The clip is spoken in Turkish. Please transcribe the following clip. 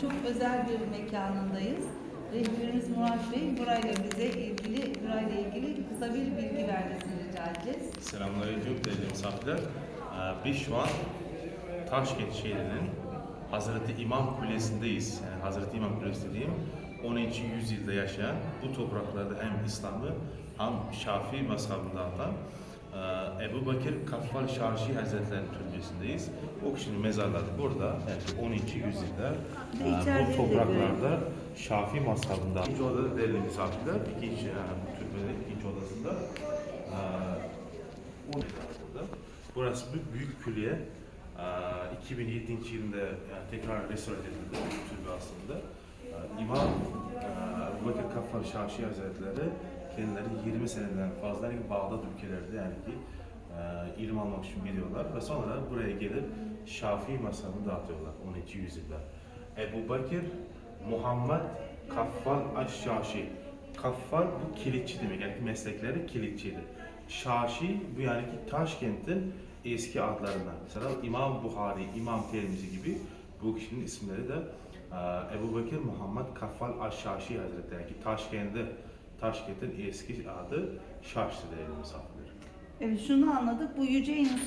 çok özel bir mekanındayız. Rehberimiz Murat Bey burayla bize ilgili, burayla ilgili kısa bir bilgi vermesini rica edeceğiz. Selamünaleyküm değerli misafirler. Ee, Biz şu an Taşkent şehrinin Hazreti İmam Kulesi'ndeyiz. Yani Hazreti İmam Kulesi dediğim 12. yüzyılda yaşayan bu topraklarda hem İslam'ı hem Şafii mezhebinde alan e, Ebu Bakır Kaffal Şaşi Hazretleri'nin türbesindeyiz. O kişinin mezarları burada. Yani 12. yüzyılda e, bu topraklarda Şafii mezhebinde. İkinci odada değerli misafirler. İkinci yani bu türbenin ikinci odasında e, burada. Burası bir büyük külliye. Ee, 2007 yılında yani tekrar restore edildi bu türbe aslında. Ee, İmam e, Ebu Bakır Kaffar Şaşi Hazretleri kendileri 20 seneden fazla yani Bağdat ülkelerde yani ki e, ilim almak için geliyorlar ve sonra buraya gelip Şafii mezhebini dağıtıyorlar 12. yüzyılda. Ebu Bakır Muhammed Kaffal Aş-Şaşi. Kaffal bu kilitçi demek yani meslekleri kilitçiydi. Şaşi bu yani ki Taşkent'in eski adlarından. Mesela İmam Buhari, İmam Tirmizi gibi bu kişinin isimleri de e, Ebu Bekir Muhammed Kaffal Aş-Şaşi Hazretleri. Yani ki Taşkent'te Taşkent'in eski adı Şaş'tı değerli misafirler. Evet şunu anladık. Bu yüce insan